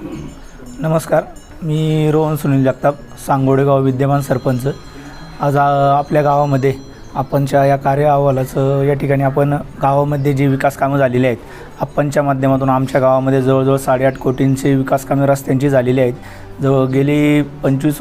नमस्कार मी रोहन सुनील जगताप सांगोडेगाव विद्यमान सरपंच. आज आपल्या गावामध्ये आपणच्या या कार्य अहवालाचं या ठिकाणी आपण गावामध्ये जी विकास कामं झालेली आहेत आपणच्या माध्यमातून आमच्या गावामध्ये जवळजवळ साडेआठ कोटींची विकास कामे रस्त्यांची झालेली आहेत. जवळ गेली पंचवीस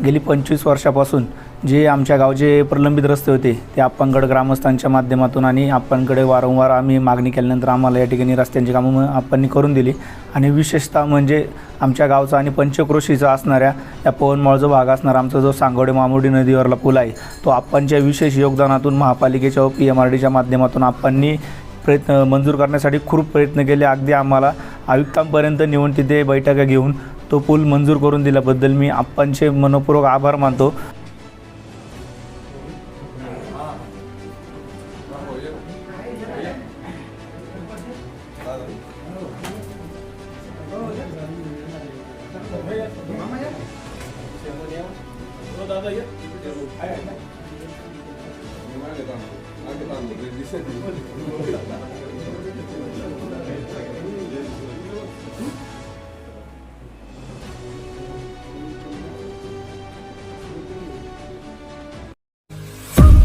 गेली पंचवीस वर्षापासून जे आमच्या गावचे प्रलंबित रस्ते होते ते आपणकडे ग्रामस्थांच्या माध्यमातून आणि आपणकडे वारंवार आम्ही मागणी केल्यानंतर आम्हाला या ठिकाणी रस्त्यांची कामं आपण करून दिली. आणि विशेषतः म्हणजे आमच्या गावचा आणि पंचक्रोशीचा असणाऱ्या या पवनमाळचा भाग असणारा आमचा जो सांगोडे मामुडी नदीवरला पूल आहे तो आपणच्या विशेष योगदानातून महापालिकेच्या व पी एम आर डीच्या माध्यमातून आपणनी प्रयत्न मंजूर करण्यासाठी खूप प्रयत्न केले. अगदी आम्हाला आयुक्तांपर्यंत नेऊन तिथे बैठका घेऊन तो पूल मंजूर करून दिल्याबद्दल मी आपणचे मनपूर्वक आभार मानतो.